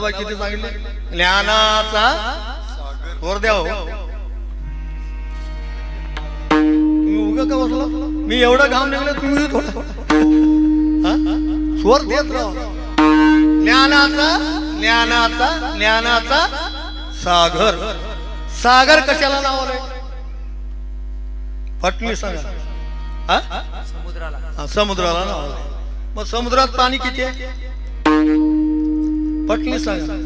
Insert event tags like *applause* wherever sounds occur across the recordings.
जनाबाई किती सांगितले ज्ञानाचा वर द्या हो. तुम्ही उगा का बसला? मी एवढा घाम निघला तुम्ही थोडं. हा? स्वर देत राहा. ज्ञानाचा ज्ञानाचा ज्ञानाचा सागर. सागर कशाला नाव आहे? पटणी सांगा. हा? हा, समुद्राला नाव मग समुद्रात पाणी किती आहे? पटणी सांगा.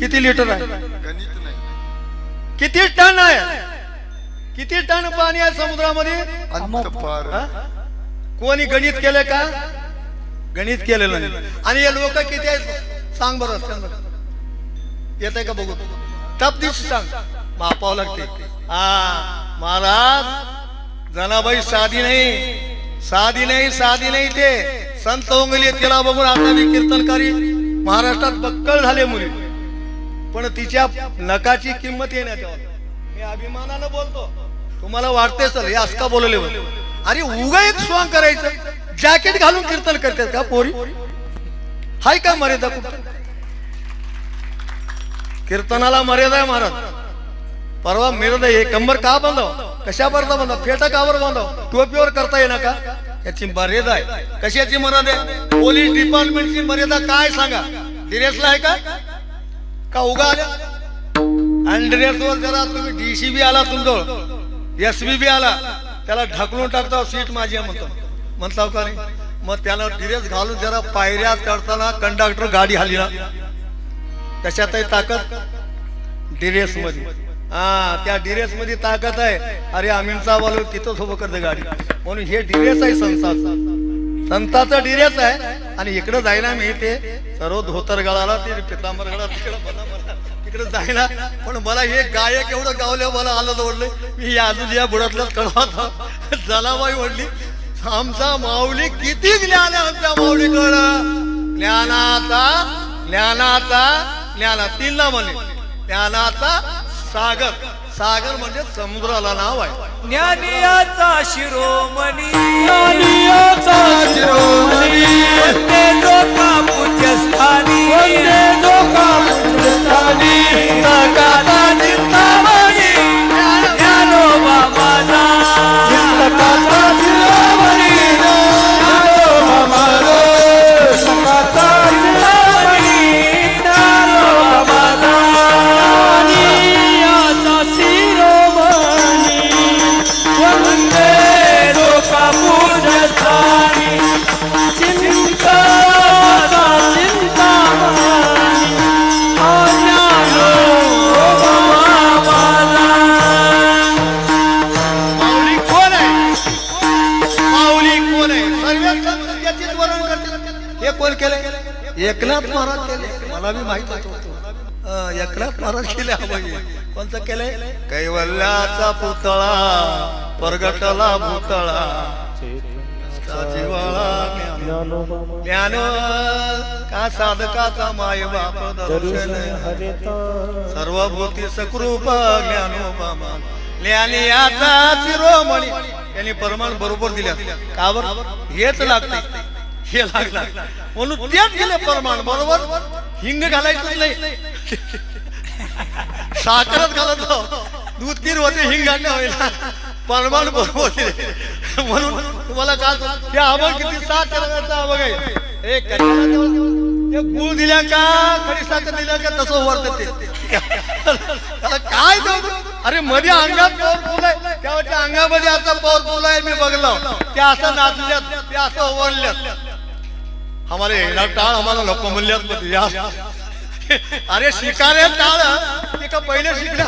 किती लिटर आहे? गणित नाही. किती टन आहे? किती टन पाणी आहे समुद्रामध्ये? कोणी गणित केलं का? गणित केलेलं नाही. आणि हे लोक किती आहेत? सांग बरं येत आहे का बघू तप दिवशी सांग. मापावं लागते. हा महाराज जनाबाई साधी नाही. साधी नाही साधी नाही ते. संत ओंगली तिला बघून आता मी कीर्तनकारी. महाराष्ट्रात बक्कळ झाले मुली. पण तिच्या नकाची किंमत येण्याच्या मी अभिमानानं बोलतो. तुम्हाला वाटते सर हे असका बोलले अरे उगा एक स्वांग करायचं. जॅकेट घालून कीर्तन करतात का पोरी? हाय का मर्यादा कीर्तनाला मर्यादा आहे महाराज. परवा मिरद हे कंबर का बांधव? कशा बरता बांधव? फेटा कावर बांधव? टोपीवर करता येणार का? याची मर्यादा आहे. कशाची मर्यादा आहे? पोलीस डिपार्टमेंटची मर्यादा काय सांगा? डिरेसला आहे का? का उगा आल्या? आणि डिरेसवर जरा तुम्ही डीसीबी आला तुमजवळ. एस बी आला. त्याला ढकलून टाकता सीट माझी आहे म्हणतो. म्हणताव का नाही? मग त्याला डिरेस घालून जरा पायऱ्या चढताना कंडक्टर गाडी हाली ना. त्याच्यातही ताकद डिरेस मध्ये हा त्या डिरेस मध्ये ताकद आहे. अरे आम्ही वालो तिथंच उभं करते गाडी. म्हणून हे डिरेस आहे संताचं संताचं डिरेस आहे. आणि इकडं जायला मी ते सर्व धोतर गळाला ते पितांबर गळा तिकडे तिकडे जायना पण मला हे गायक एवढं गावलं मला आलं ओढलं मी या अजून या बुडातल्याच कळवत जलाबाई ओढली आमचा माऊली किती ज्ञान आहे आमच्या माऊलीकडं. ज्ञानाचा ज्ञानाचा ज्ञाना. तीन ना म्हणे ज्ञानाचा सागर. सागर म्हणजे समुद्राला नाव आहे. ज्ञानियाचा शिरोमणी. ज्ञानियाचा शिरोमणी. वंदे पूज्यस्थानी. पूज्यस्थानी. चिंतामणी पुतळा परगटला भूतळा जिवाळा ज्ञान. का साधकाचा माय बाप दर्शन? सर्वभूती सकृप ज्ञानोबा ज्ञानी याचा शिरोमणी. यांनी परमान बरोबर दिल्या का हेच लागते हे लागलं म्हणून तेच दिले परमाण बरोबर? हिंग घालायचं नाही. *laughs* साखरच घालत दूध किर होते हिंग घालणे होईल. परमाण बरोबर म्हणून तुम्हाला काल सांगू? हे आबग किती सात रंगाचा आबग आहे एक ते गुळ दिल्या का? खरी साखर दिल्या का? तसं वरत ते. त्याला काय अरे मध्ये अंगात पॉवरफुल आहे त्यावरच्या अंगामध्ये आता पॉवरफुल आहे मी बघलं. ते असं नाचल्यात ते असं ओवरल्यात आम्हाला येणार टाळ आम्हाला लोक म्हणल्यात अरे शिकारे टाळ ते का पहिले शिकल्या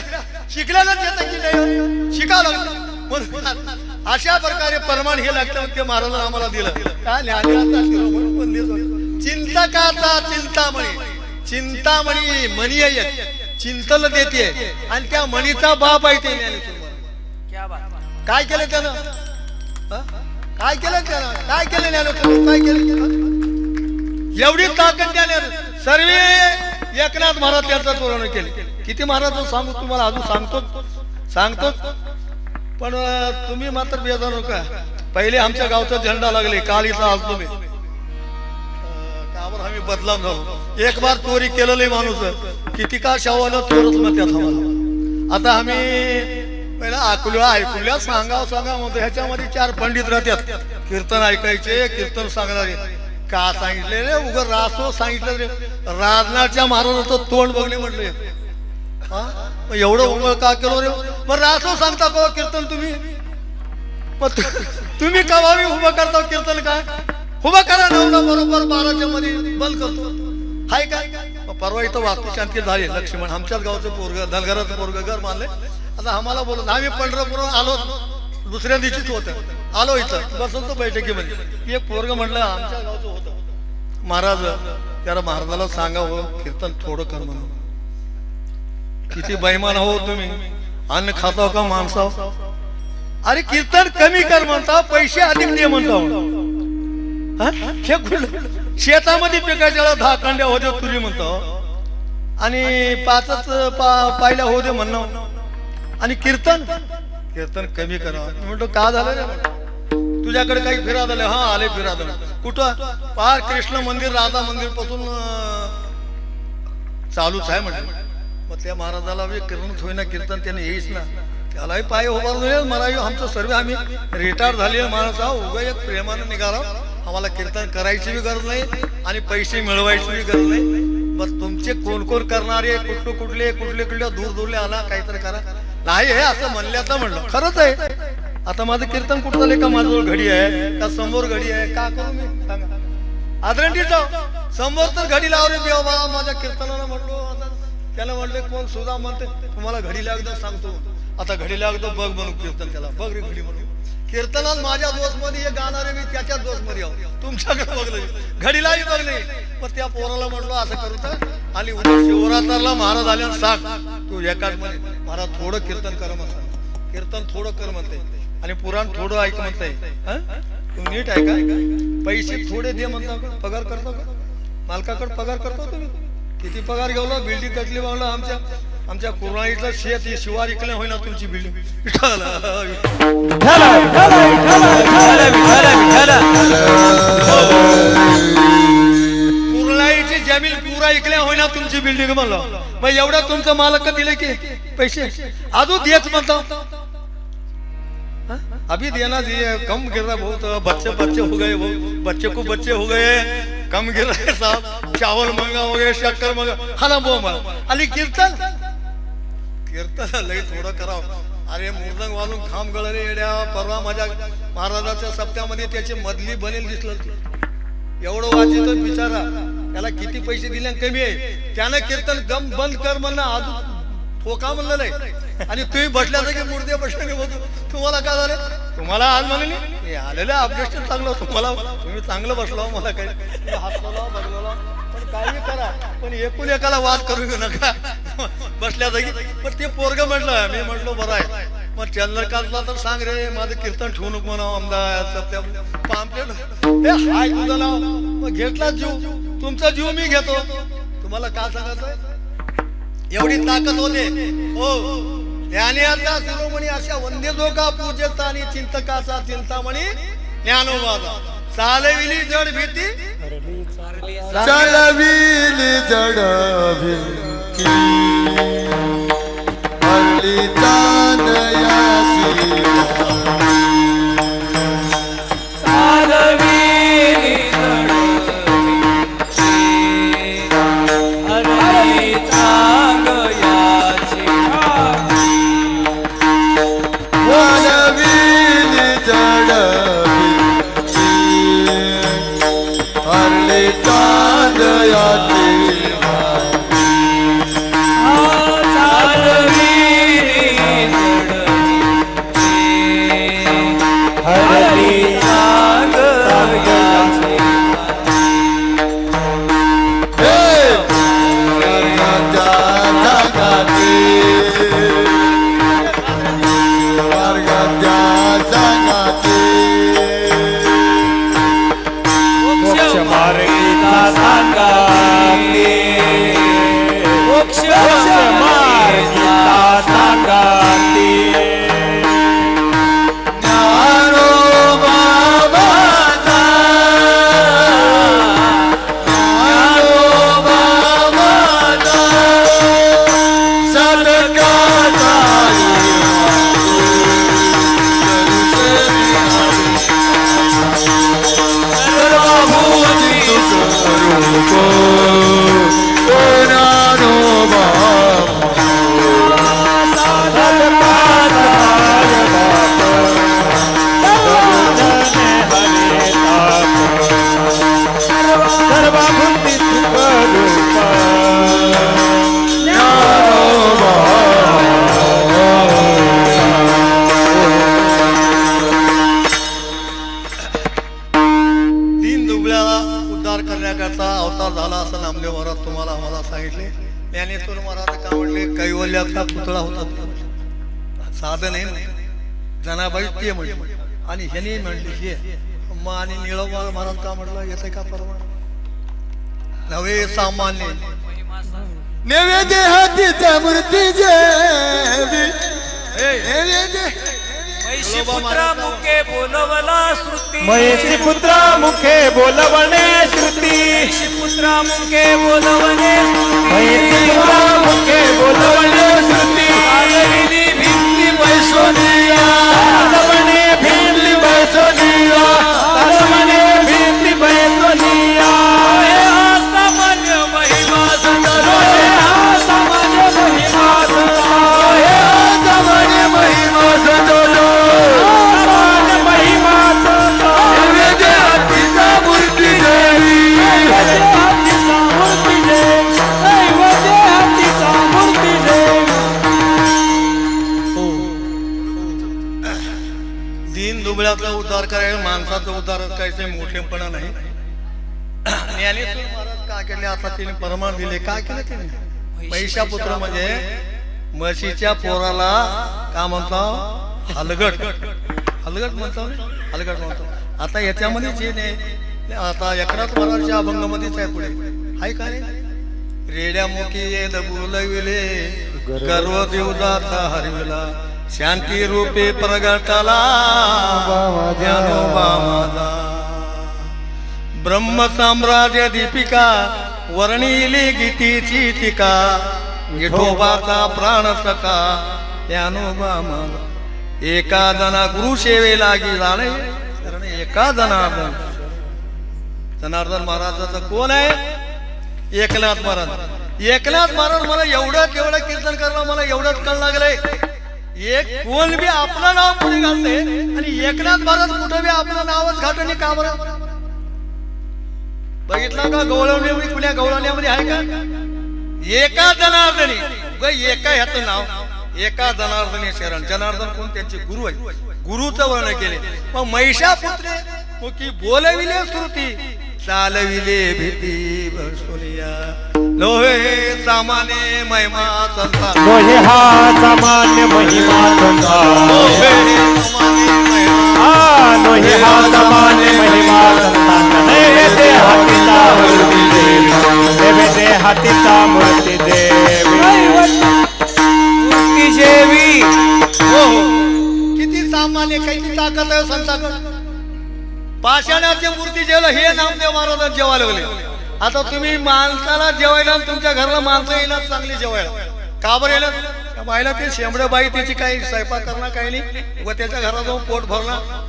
शिकल्यालाच येतं की नाही? लागतं. म्हणून अशा प्रकारे परमाण हे लागतं ते महाराजांना आम्हाला दिलं. काय ज्ञानाचा शिरोमणी पण. चिंतकाचा चिंतामणी. चिंतामणी मणी आहे. चिंतल देते. आणि त्या मणीचा बाप आहे ते. क्या बात. काय केलं त्यानं? हा? काय केलं त्यानं? काय केलं ज्ञानेश्वर काय केलं त्यानं? एवढी ताकद ज्ञानेश्वर. सर्व एकनाथ महाराज त्यांचा तोरण केले. किती महाराज सांगू तुम्हाला? अजून सांगतो सांगतो पण तुम्ही मात्र बेजार नका पहिले आमच्या गावचा झेंडा लागले. काल इथं आलतो मी त्यावर आम्ही बदलाम झालो. एक बार चोरी केलेली माणूस किती का शावाला चोरच म्हणतात आम्हाला आता आम्ही पहिला आकुल्या ऐकूया सांगाव सांगा म्हणतो. ह्याच्यामध्ये चार पंडित राहतात. कीर्तन ऐकायचे कीर्तन सांगणारे. का सांगितले रे? उग रासो सांगितलं रे. राजनाथच्या महाराजाचं तोंड बघले म्हटले. मग एवढं उमळ का केलं रे? मग रासो सांगता का हो कीर्तन तुम्ही? मग तुम्ही कवावी उभं करता हो कीर्तन काय? उभं करा नवरा बरोबर बाराच्या मध्ये बंद करतो. हाय काय परवा इथं वास्तुशांती झाली लक्ष्मण आमच्याच गावचं पोरग धनगराचं पोरग घर मानले आता आम्हाला बोलत आम्ही पंढरपूर आलो दुसऱ्या दिवशीच होतं. आलो इथं बसवतो बैठकीमध्ये. एक पोरग म्हटलं आमच्या गावचं होतं. महाराज त्याला महाराजाला सांगावं हो, कीर्तन थोडं कर म्हणून. किती बैमान हो तुम्ही. अन्न खातो का माणसाव? अरे कीर्तन कमी कर म्हणता पैसे अधिक दे म्हणता हो. शेतामध्ये पिकाच्या दहा कांड्या होत्या तुरी म्हणतो हो. आणि पाचच पा पाहिल्या होते म्हणणं हो. आणि कीर्तन? कीर्तन कमी करा. म्हणतो का झालं तुझ्याकडे काही फिरा झाले हा आले फिरा झालं कुठं? पार कृष्ण मंदिर राधा मंदिरपासून चालूच आहे म्हणजे मग त्या महाराजाला बी होईना कीर्तन त्याने येईच ना. त्यालाही पाय उभारून मला आमचं सर्व आम्ही रिटायर झालेले माणूस आहो उगा एक प्रेमानं निघाला. आम्हाला कीर्तन करायची बी गरज नाही आणि पैसे मिळवायची बी गरज नाही. मग तुमचे कोण कोण करणारे कुठले कुठले कुठले कुठले दूर दूरले आला काहीतरी करा. नाही हे असं म्हणल्याचं म्हणलं. खरंच आहे. आता माझं कीर्तन कुठं झाले का? माझ्याजवळ घडी आहे का समोर घडी आहे का करू मी? सांगा. आदरणीय जाऊ समोर तर घडी लावले देवा माझ्या कीर्तनाला म्हणलो आता त्याला म्हणले कोण सुद्धा म्हणते तुम्हाला घडी लागतं सांगतो. आता घडी लागतो बघ म्हणून कीर्तन त्याला बघ रे घडी म्हणून. कीर्तनात माझ्या दोषमध्ये मध्ये हे गाणारे मी त्याच्या दोषमध्ये आहो तुमच्याकडे बघलं घडीलाही बघले पण त्या पोराला म्हटलो असं करू तर. आणि उद्या शिवरात्राला महाराज आल्यानं सांग तू एकाच मध्ये महाराज थोडं कीर्तन कर म्हणता. कीर्तन थोडं कर म्हणते. आणि पुराण थोडं ऐक म्हणते. तू नीट ऐका. पैसे थोडे दे म्हणता पगार करतो का? मालकाकडे पगार करतो तुम्ही? किती पगार घेवला बिल्डिंग कटली बांगला आमच्या? आमच्या कुरणाईचं शेत हे शिवार इकडे होईना तुमची बिल्डिंग. कुरणाईची जमीन पुरा इकल्या होईना तुमची बिल्डिंग म्हणलं. मग एवढं तुमचं मालक दिले की पैसे? अजून देच म्हणता. अभी देना दिए कम गिर रहा बहुत बच्चे बच्चे हो गए बच्चे को बच्चे हो गए. कम गिर रहे साहब चावल मंगा हो गए शक्कर मंगा खाना बो मग। आणि कीर्तन? कीर्तन लई थोडं करावं अरे मुर्दंग वालून खांब गळले येड्या परवा माझ्या महाराजाच्या सप्त्यामध्ये त्याची मधली बनेल दिसलं एवढं वाचित बिचारा त्याला किती पैसे दिले कमी आहे? त्यानं कीर्तन गम बंद कर म्हणणं अजून ठोका म्हणलं नाही आणि तुम्ही बसल्या की मुर्दे बसले तुम्हाला काय झालं? तुम्हाला आज म्हणाली आलेलं अपडेशन चांगलं तुम्हाला तुम्ही चांगलं बसलो मला काही. हसलो बघलो पण काही करा. पण एकूण एकाला वाद करू घेऊ नका. बसल्या जागी. पण ते पोरग म्हटलं मी म्हटलो बरं आहे. मग चंद्रकांतला तर सांग रे माझं कीर्तन ठेवू नको म्हणा अहमदाबाद पाम्पलेट हे हाय नाव. मग घेतला जीव. तुमचा जीव मी घेतो. तुम्हाला काय सांगायचं एवढी ताकद होते. हो. ज्ञानियाचा शिरोमणी अशा वंदे जो का पूजता आणि चिंतकाचा चिंतामणी ज्ञानोबाचा. चालविली जड भीती. चालविली जड भिंकी हरली तानयासी ते म्हणले आणि ह्याने म्हणले हे मग आणि निळवा महाराज का म्हटलं येते का परवा? नवे सामान्य. नैवेद्य हातीचा मूर्ती महिषी पुत्रा मुखे बोलवला श्रुती. महेशी पुत्रा मुखे बोलवणे श्रुती. पुत्रा मुखे बोलवणे बोलायचं मोठेपणा नाही. ज्ञानेश्वर महाराज काय केले? आता तिने परमाण दिले. काय केलं तिने? पैशा पुत्र म्हणजे म्हशीच्या पोराला का म्हणतो? हलगट. हलगट म्हणतो हलगट म्हणतो. आता याच्यामध्ये जे नाही. आता एकनाथ महाराजच्या अभंगामध्येच आहे पुढे. आहे का रे? रेड्या मुखी येद बोलविले गर्व देवदाचा हरविला. शांती रूपे प्रगटला ज्ञानोबा माझा. ब्रह्म साम्राज्य दीपिका वर्णिली गीतीची टीका विठोबाचा प्राण सका त्यानोबा माझा एका जना गुरु सेवे लागी जाणे एका जनार्दन. जनार्दन महाराजाचं कोण आहे? एकनाथ महाराज. एकनाथ महाराज मला एवढं केवढं कीर्तन करणं मला एवढंच कळ लागलंय एक कोण बी आपलं नाव पुढे घालते आणि एकनाथ महाराज कुठं बी आपलं नावच घाटणे का बरं? बघितलं का? गवळवण्यामध्ये कुण्या गवळवण्यामध्ये आहे का? एका जनार्दनी. ग एका ह्याचं नाव. एका जनार्दनी शरण. जनार्दन कोण? त्यांचे गुरु आहे गुरुचं वर्ण केले. मग महिषापुत्रे मग की बोलविले श्रुती चालविले भीती बसुनिया लोहे सामाने महिमा संता लोहे हा सामान्य महिमा संता लोहे सामाने महिमा. लोहे हा सामान्य महिमा संता नैवेद्य हातीचा मूर्ती देवी नैवेद्य हातीचा मूर्ती देवी मूर्ती जेवी हो हो. किती सामान्य काही ताकद आहे संताकड पाषाणाची मूर्ती जेवलं हे नामदेव महाराजात जेवायला लागले. आता तुम्ही माणसाला जेवायला तुमच्या घरला माणसं येणार चांगली जेवायला. का बरं येणार? त्या ते शेंबड्या बाई त्याची काही स्वयंपाक करणार काही नाही. व त्याच्या घरात जाऊन पोट भरणार.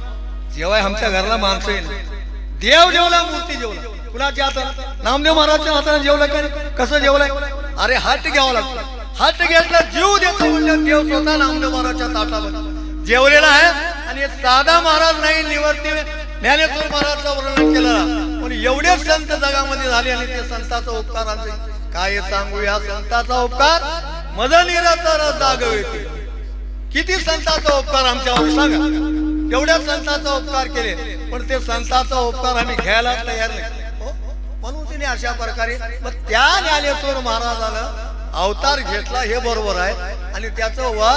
जेवाय आमच्या घरला माणसं येणार. देव जेवला मूर्ती जेवला. कुणाच्या हातात नामदेव महाराजच्या हाताने जेवलं का कसं जेवलंय? अरे हट घ्यावं लागतं. हट घेतला जीव देतो म्हणजे देव स्वतः नामदेव महाराजच्या ताटावर. जेवलेला आहे आणि साधा महाराज नाही निवर्ती ज्ञानेश्वर महाराजचं वर्णन केलं. पण एवढे संत जगामध्ये झाले आणि ते संताचा उपकार आमचे. काय सांगू या संताचा उपकार? मदनिराचा जाग येते किती संताचा उपकार आमच्यावर सांगा. एवढ्या संताचा उपकार केले पण ते संताचा उपकार आम्ही घ्यायला तयार नाही. हो? म्हणून तिने अशा प्रकारे. मग त्या ज्ञानेश्वर महाराजानं अवतार घेतला हे बरोबर आहे. आणि त्याचं वा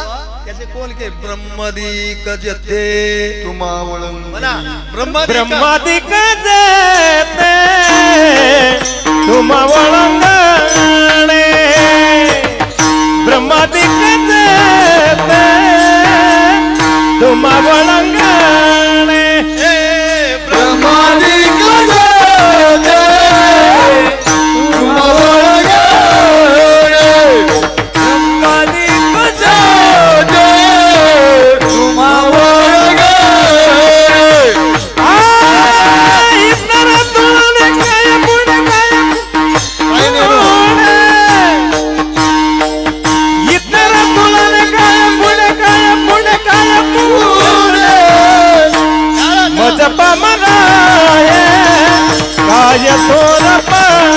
त्याचे कोण के? ब्रह्मदिक जते तुम्हा म्हणा ब्रह्मदिक. ब्रह्मादिक देते ब्रह्मदिक वळंगणे ब्रह्मादिक काय थोर पण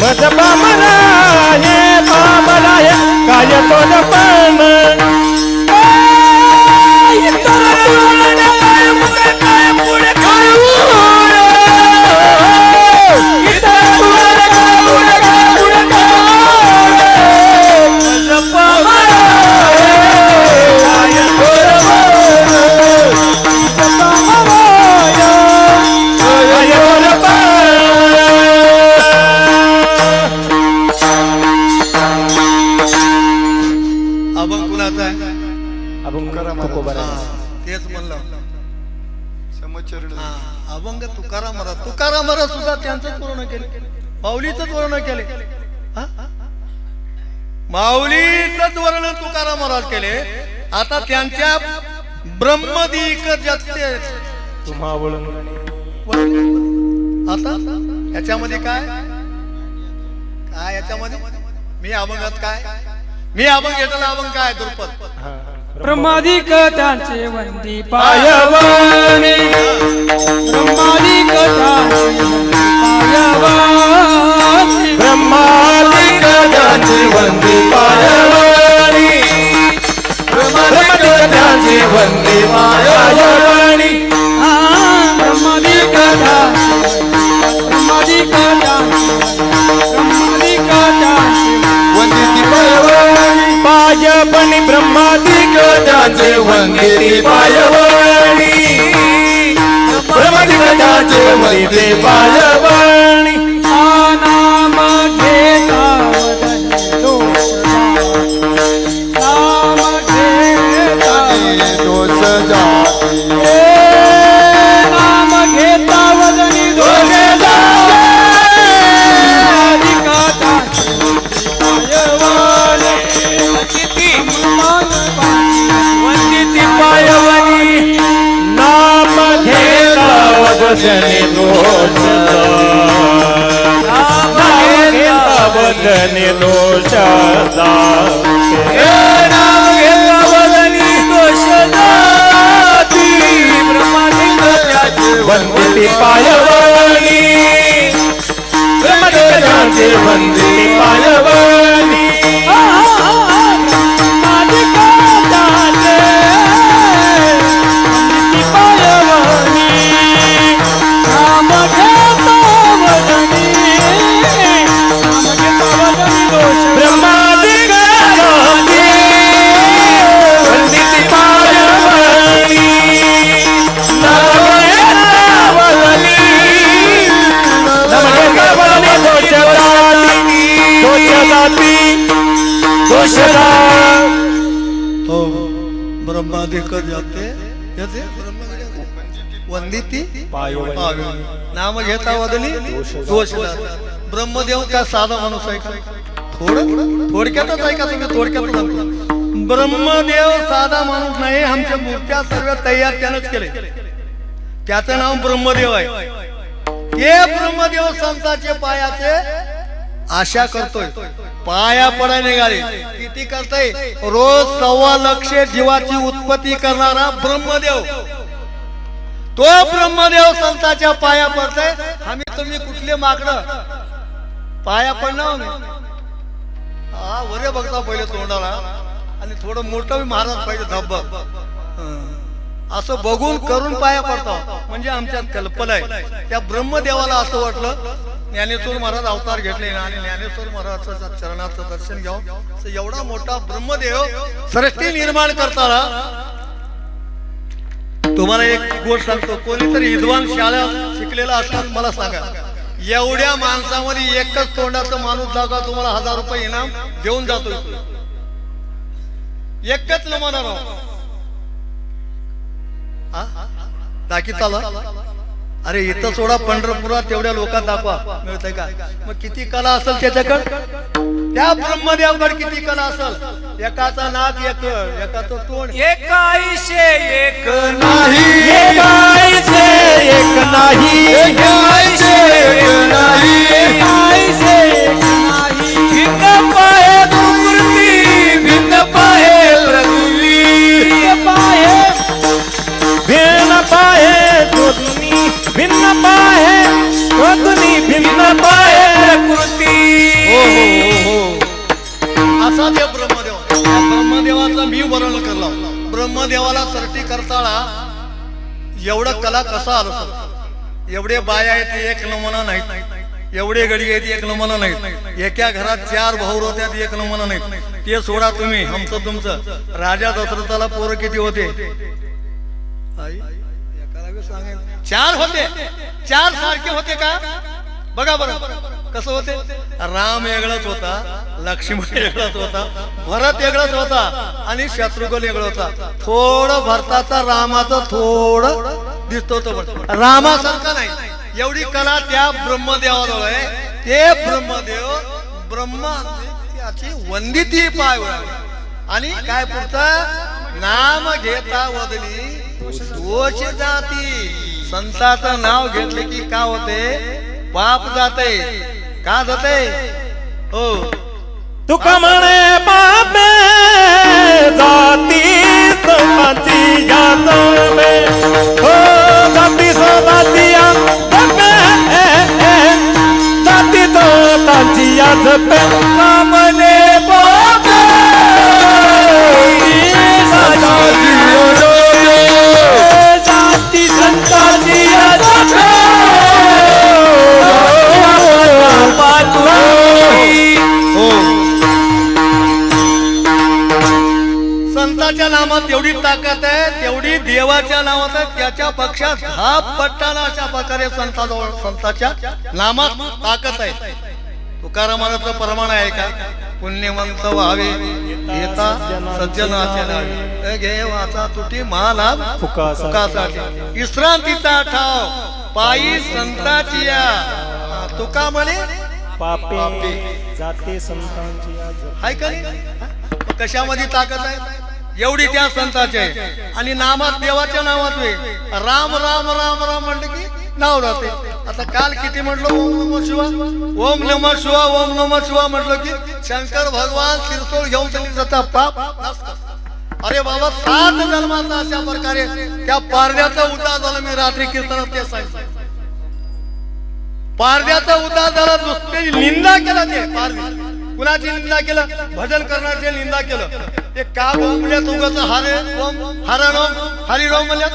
मजपा मनाये पामलाये काय थोर पण आता त्यांच्या ब्रह्मदीक जगते. तुम्हा आता? याच्यामध्ये काय? काय याच्यामध्ये? मी अभंगात काय? मी अभंग घेतला अभंग काय दुर्पद ब्रह्मादिक त्यांचे वंदी पाय पायवानी. ब्रह्मादिक त्यांचे वंदी पायवानी. ब्रह्मादिक ज्यांची वंदी पायवानी. ज्यांची वंदी ब्रह्मादिक त्यांचे ब्रह्मादिक त्यांचे ब्रह्मादिक त्यांचे वंदिती पायवानी पायपणी ब्रह्मादिक ज्यांचे वंदी पायवानी नाम घेता वदनी दोष ब्रह्मदेव का साधा माणूस आहे का? थोडं? थोडक्यातच आहे का तुम्ही? थोडक्यातच सांगतो ब्रह्मदेव साधा माणूस नाही आमच्या मूर्त्या सर्व तयार त्यानंच केले. त्याचं नाव ब्रह्मदेव आहे. ते ब्रह्मदेव संताचे पायाचे आशा करतोय. पाया पडाय निघाले. किती करताय? रोज सव्वा लक्ष जीवाची उत्पत्ती करणारा ब्रह्मदेव. तो ब्रह्मदेव संताच्या पाया पडतोय. आम्ही तुम्ही कुठले मागणं पाया पडणार हा वरे बघता पहिले तोंडाला. आणि थोडं मोठं बी महाराज पाहिजे धब्ब. असं बघून करून पाया पडतो. म्हणजे आमच्यात कल्पना आहे. त्या ब्रह्मदेवाला असं वाटलं ज्ञानेश्वर महाराज अवतार घेतले आणि ज्ञानेश्वर महाराजचं चरणाचं दर्शन घ्यावं. असं एवढा मोठा ब्रह्मदेव सृष्टी निर्माण करताना तुम्हाला एक गोष्ट सांगतो कोणीतरी विद्वान शाळा शिकलेला असणार मला सांगा. एवढ्या माणसामध्ये एकच तोंडाचा माणूस जागा तुम्हाला हजार रुपये इनाम देऊन जातो एकच नमुना बाकी चाला. अरे इथं सोडा पंढरपुरात तेवढ्या लोकात दाखवा. मिळतंय का? मग किती कला असेल त्याच्याकडे? त्या ब्रह्मदेवगड किती कला असेल? एकाचा नाक एक एकाचं तोंड. एकाईशे एक नाही. एकायचे एक नाही. एकायचे एक नाही. भिन्न पाहे दुकृती भिन्न पाहे प्रकृती. भिन्न पाहे. भिन्न पाहे भिन्न पाहे प्रकृती. हो हो हो हो. असा ते ब्रह्मदेवाचा मी वर्णन करला. ब्रह्मदेवाला सरटी करताना एवढं कला कसा आलं एवढे बाया आहेत एक नमुना नाहीत. एवढे गडी आहेत एक नमुना नाहीत. एका घरात चार भाऊ होत्यात एक नमुना नाहीत. ते सोडा तुम्ही आमचं तुमचं. राजा दशरथाला पोरं किती होते? आई, सांगेल. चार होते. चार सारखे होते का? बघा बरं कसं होते? राम वेगळाच होता लक्ष्मण वेगळाच होता भरत वेगळाच होता आणि शत्रुघ्न वेगळा होता. थोडं भरताचा रामाचं थोडं दिसतो तो रामासारखा नाही. एवढी कला त्या ब्रह्मदेवाजवळ आहे. ते ब्रह्मदेव ब्रह्मा त्याची वंदिती पाय आणि काय पुढचं? नाम घेता वदली दोष जाती. संताचं नाव घेतले की का होते? पाप जाते का जाते हो तुका म्हणे पापे जाती त्याच्या पक्षात हा पट्टाला अशा प्रकारे संताजवळ संताच्या नामात ताकद आहे. तुकारामाचं प्रमाण आहे का? पुण्यवंत व्हावे येता सज्जनाचे नावे घे वाचा तुटी महालाभ. फुकासाठी. विश्रांतीचा ठाव पायी संताची या. तुका म्हणे? पापे जाते संतांची कशामध्ये ताकद आहे? एवढी त्या संताचे. आणि नामात देवाच्या नावात वे राम राम राम राम म्हणलं की नाव राहते. आता काल किती म्हटलं? ओम नम शिवा. ओम नम शिवा ओम नम शिवा म्हटलं की शंकर भगवान शिरसोळ घेऊन त्यांनी जाता पाप अरे बाबा सात जन्माचा अशा प्रकारे त्या पारद्याचा उद्धार झाला. मी रात्री कीर्तनात ते सांगितलं. पारद्याचा उद्धार झाला नुसते निंदा केला ते. पारदी कुणाची निंदा केलं? भजन करण्याची निंदा केलं. ते का बोंबल्या तुगच हरे ओम हरण हरिरोम म्हणल्यात?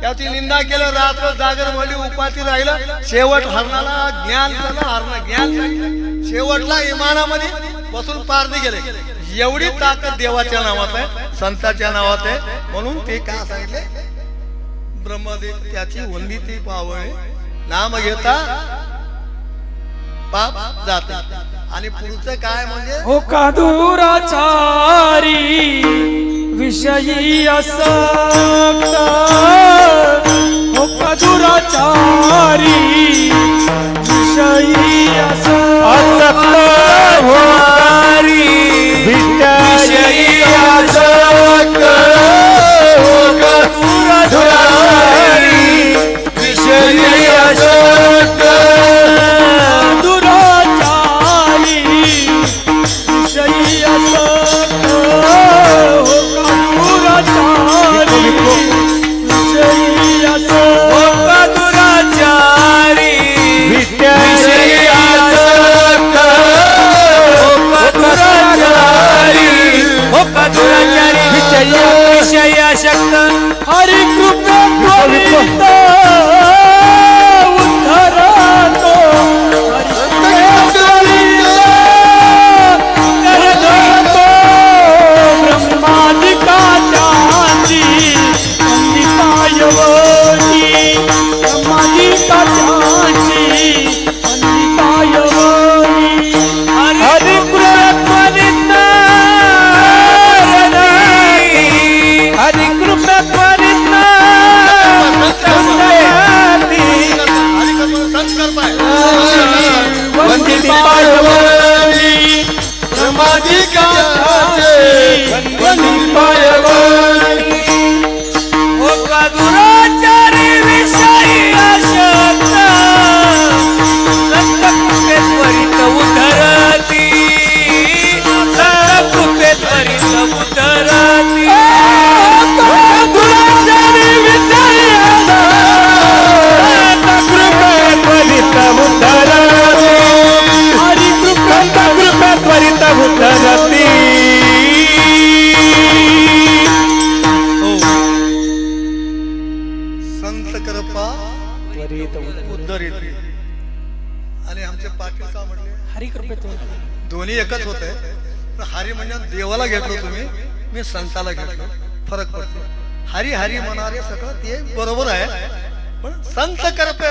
त्याची निंदा केलं रात्र जागर म्हणली उपाती राहिलं. शेवट हरणाला ज्ञान हरण ज्ञान सांगितलं शेवटला इमानामध्ये बसून पारदी गेले. एवढी ताकद देवाच्या नावात आहे संताच्या नावात आहे. म्हणून ते का सांगितले? ब्रह्मदेव त्याची वंदी ती पावळे. नाम घेता पाप जात. आणि पुढचं काय म्हणजे? हो कादुराचारी विषयी असक्त. हो कादुराचारी विषयी असक्त. दुराचारी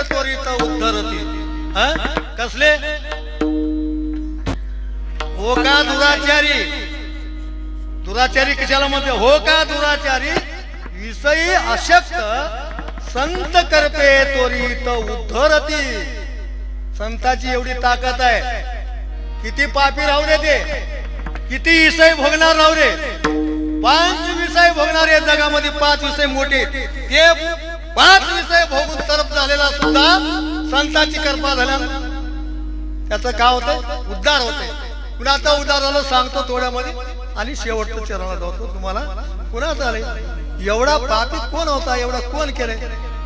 त्वरित उद्धरती कसले? हो का दुराचारी? दुराचारी कशाला म्हणते? हो का दुराचारी? विषयी अशक्त संत करपे त्वरित उद्धरती संताची एवढी ताकद आहे. किती पापी राहू रे ते. किती विषय भोगणार राहू रे पाच विषय भोगणारे जगामध्ये पाच विषय मोठे. ते पाच विषय भोगून तरफ झालेला सुद्धा संताची कृपा झाल्या त्याचं काय होतं उद्धार होते. कुणाचा उद्धार झालं सांगतो थोड्यामध्ये. आणि शेवटचं चरणाला जातो. तुम्हाला कुणाचं आले एवढा पापी कोण होता? एवढा कोण केले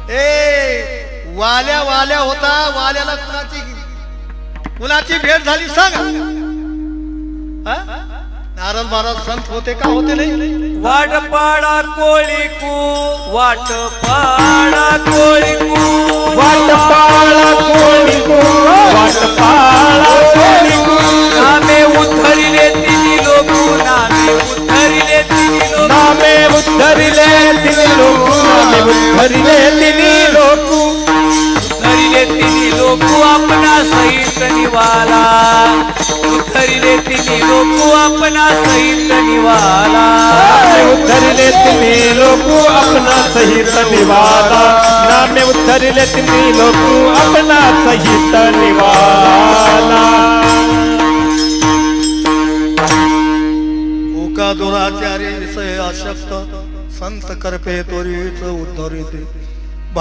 ए वाल्या वाल्या होता. वाल्याला कुणाची कुणाची भेट झाली सांग. हा? नारद महाराज संत होते का होते नाही? वाट पाडा कोळी कू वाट पाडा कोळी कू वाट पाळा कोणी को वाट पाळा कोणी को नामे उद्धरिले तिन्ही लोक नामे उद्धरिले तिन्ही लोक. नामे उद्धरिले तिने लोक नामे उद्धरिले तिने लोक. लोक आपणा सहित निवाला। उद्धरिले तिन्ही लोक आपणा सहित निवाला। नामे उद्धरिले तिने लोक अपना सहित निवाला। नामे उद्धरिले तिने लोक अपना सहित निवाला। ओका दुराचारी विषय अशक्त संत करपे त्वरित उद्धरिते